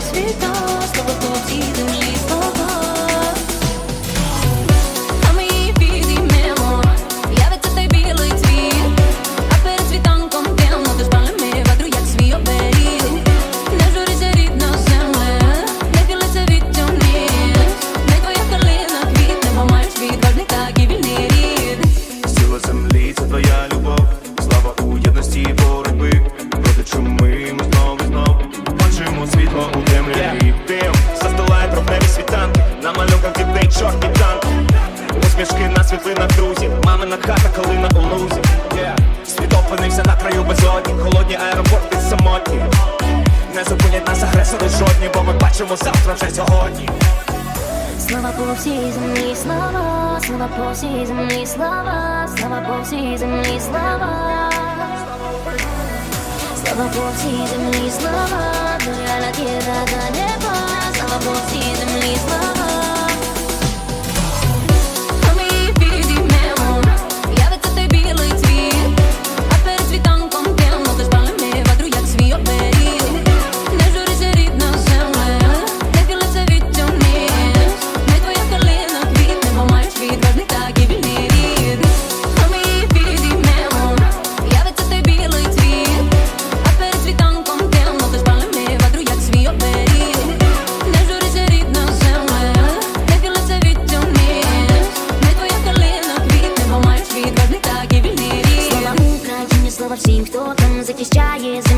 Твої світа, слова хлопці, дужі слова. А ми її підіймемо, явиться цей білий цвіт. А перед світанком темно, ти спали ми ватру, як свій оберіг. Не журися рідна земле, не хилися від темниць Не твоя калина квітне, бо маєш відважний, так і вільний рід. Сіла землі, це твоя любов, слава у єдності бори світлина друзів, мамина хата, калина у лузі. Світ опинився на краю безодні, холодні аеропорти самотні Не зупинять нас агресори жодні, бо ми бачимо завтра вже сьогодні. Слава по всій землі, слава, слава по всій землі, слава слова по всій землі, слова. Слава по всій землі, слова, доля на тіла до неба, слава по всій землі, слова.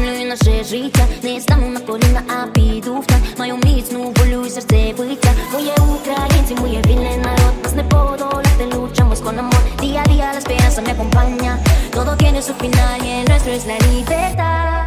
Землю і наше життя. Не стану на коліна, а піду в танк. Маю міцну волю і серце биття. Моє українці, моє вільний народ. Нас не подолати, luchamos con amor. Día a día la esperanza me acompaña. Todo tiene su final y el nuestro es la libertad.